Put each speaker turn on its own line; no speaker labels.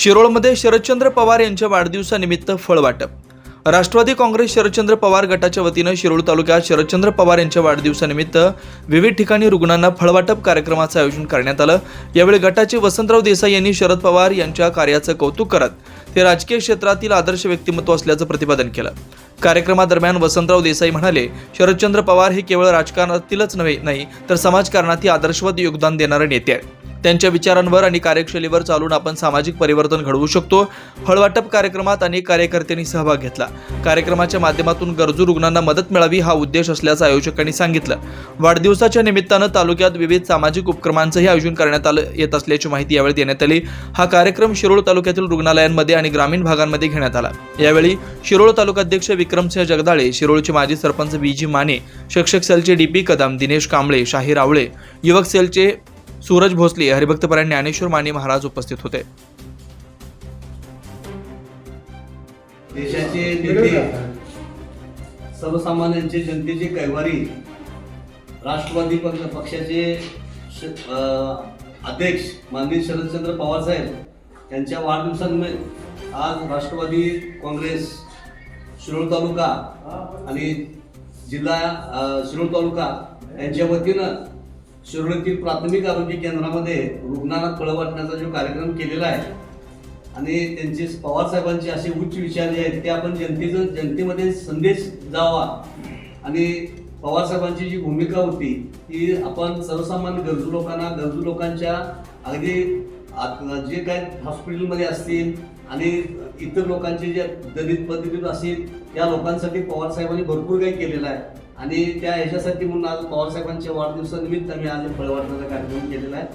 शिरोळमध्ये शरदचंद्र पवार यांच्या वाढदिवसानिमित्त फळ वाटप. राष्ट्रवादी काँग्रेस शरदचंद्र पवार गटाच्या वतीनं शिरोळ तालुक्यात शरदचंद्र पवार यांच्या वाढदिवसानिमित्त विविध ठिकाणी रुग्णांना फळवाटप कार्यक्रमाचं आयोजन करण्यात आलं. यावेळी गटाचे वसंतराव देसाई यांनी शरद पवार यांच्या कार्याचं कौतुक करत ते राजकीय क्षेत्रातील आदर्श व्यक्तिमत्व असल्याचं प्रतिपादन केलं. कार्यक्रमादरम्यान वसंतराव देसाई म्हणाले शरदचंद्र पवार हे केवळ राजकारणातीलच नव्हे नाही तर समाजकारणातही आदर्शवत योगदान देणारे नेते आहेत. त्यांच्या विचारांवर आणि कार्यशैलीवर चालून आपण सामाजिक परिवर्तन घडवू शकतो. फळवाटप कार्यक्रमात अनेक कार्यकर्त्यांनी सहभाग घेतला. कार्यक्रमाच्या माध्यमातून गरजू रुग्णांना मदत मिळावी हा उद्देश असल्याचं आयोजकांनी सांगितलं. वाढदिवसाच्या निमित्तानं तालुक्यात विविध सामाजिक उपक्रमांचंही आयोजन करण्यात आलं येत असल्याची माहिती यावेळी देण्यात आली. हा कार्यक्रम शिरोळ तालुक्यातील रुग्णालयांमध्ये आणि ग्रामीण भागांमध्ये घेण्यात आला. यावेळी शिरोळ तालुकाध्यक्ष विक्रमसिंह जगदाळे शिरोळचे माजी सरपंच बी जी माने शिक्षक सेलचे डी पी कदम दिनेश कांबळे शाहीर आवळे युवक सेलचे सूरज भोसले हरिभक्तपरायण ज्ञानेश्वर माने महाराज उपस्थित होते.
देशाचे नेते सर्वसामान्यांचे जनतेचे कैवारी राष्ट्रवादी पक्ष पक्षाचे अं, अध्यक्ष माननीय शरदचंद्र पवार साहेब यांच्या वाढदिवसानिमित्त आज राष्ट्रवादी काँग्रेस शिरोळ तालुका आणि जिल्हा शिरोळ तालुका यांच्या वतीनं शिरोळीतील प्राथमिक आरोग्य केंद्रामध्ये रुग्णांना फळं वाटण्याचा जो कार्यक्रम केलेला आहे आणि त्यांचे पवार साहेबांचे असे उच्च विचार जे आहेत ते आपण जनतेचं जनतेमध्ये संदेश जावा आणि पवार साहेबांची जी भूमिका होती ती आपण सर्वसामान्य गरजू लोकांना गरजू लोकांच्या अगदी जे काय हॉस्पिटलमध्ये असतील आणि इतर लोकांचे जे दलित पद्धतीत असतील त्या लोकांसाठी पवार साहेबांनी भरपूर काही केलेलं आहे. आणि त्या ह्याच्यासाठी म्हणून आज पवार साहेबांच्या वाढदिवसानिमित्त आम्ही आज फळ कार्यक्रम केलेला आहे.